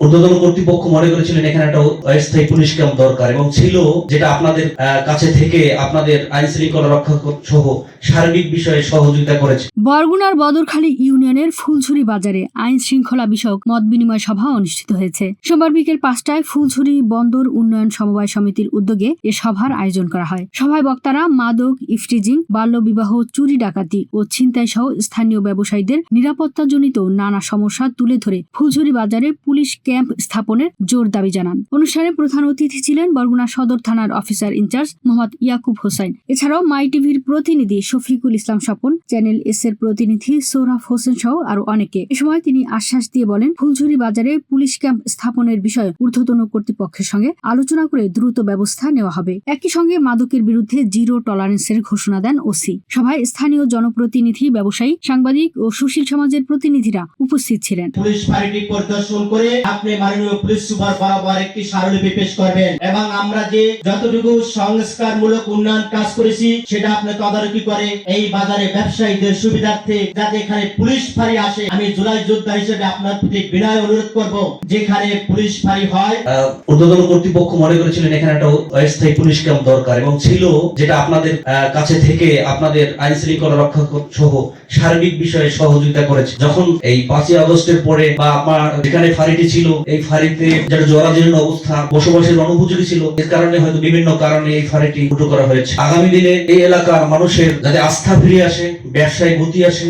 ঊর্ধ্বতন কর্তৃপক্ষ মনে করেছিলেন এখানে একটা অস্থায়ী পুলিশ ক্যাম্প দরকার এবং ছিল যেটা আপনাদের কাছে থেকে আপনাদের আইন শৃঙ্খলা রক্ষা সহ সার্বিক বিষয়ে সহযোগিতা করেছে। বরগুনার বদরখালী ইউনিয়নের ফুলঝুরি বাজারে আইন শৃঙ্খলা বিষয়ক মত বিনিময় সভা অনুষ্ঠিত হয়েছে। সোমবার বিকেল পাঁচটায় ফুলঝুরি বন্দর উন্নয়ন সমবায় সমিতির উদ্যোগে এ সভার আয়োজন করা হয়। সভায় বক্তারা মাদক, ইফটিজিং, বাল্যবিবাহ, চুরি ডাকাতি ও ছিনতাই সহ স্থানীয় ব্যবসায়ীদের নিরাপত্তাজনিত নানা সমস্যা তুলে ধরে ফুলঝুরি বাজারে পুলিশ ক্যাম্প স্থাপনের জোর দাবি জানান। অনুষ্ঠানে প্রধান অতিথি ছিলেন বরগুনা সদর থানার officer in charge Mohammad Yakub Hossain. এছাড়াও মাই টিভির প্রতিনিধি শফিকুল ইসলাম স্বপন, চ্যানেল এস এর প্রতিনিধি সৌরভ হোসেন সহ আরও অনেকে। এ সময় তিনি আশ্বাস দিয়ে বলেন, ফুলঝুরি বাজারে পুলিশ ক্যাম্প স্থাপনের বিষয়ে ঊর্ধ্বতন কর্তৃপক্ষের সঙ্গে আলোচনা করে দ্রুত ব্যবস্থা নেওয়া হবে। একই সঙ্গে মাদকের বিরুদ্ধে জিরো টলারেন্সের ঘোষণা দেন ওসি। সভায় স্থানীয় জনপ্রতিনিধি, ব্যবসায়ী, সাংবাদিক ও সুশীল সমাজের প্রতিনিধিরা উপস্থিত ছিলেন। পুলিশ পরিদর্শন করে আপনি মাননীয় পুলিশ সুপার বরাবর একটি স্মারকলিপি পেশ করবেন। এবং আমরা যে যতটুকু সংস্কারমূলক উন্নয়ন কাজ করেছি, সেটা আপনি তদারকি করে এই বাজারে ব্যবসায়ীদের সুবিধার্থে যাতে এখানে পুলিশ ফাঁড়ি আসে, আমি জুলাই যোদ্ধা হিসেবে আপনার প্রতি বিনয় অনুরোধ করব, যেখানে পুলিশ ফাঁড়ি হয়। ঊর্ধ্বতন কর্তৃপক্ষ মনে করেছিলেন এখানে একটা অস্থায়ী পুলিশ ক্যাম্প দরকার, এবং ছিল যেটা আপনাদের কাছে থেকে আপনাদের আইন শৃঙ্খলা রক্ষা সহ সার্বিক বিষয়ে সহযোগিতা করেছে। যখন এই পাঁচই আগস্টের পরে বা আমার যেখানে ফাঁড়িটি ছিল এই ফাঁড়িতে যেটা জরাজীর্ণ অবস্থা, বসবাসের অনুপযোগী ছিল, এর কারণে হয়তো বিভিন্ন কারণে এই ফাঁড়িটি ফুটো করা হয়েছে। আগামী দিনে এই এলাকার মানুষের যাতে আস্থা ফিরে আসে, ব্যবসায় গতি আসে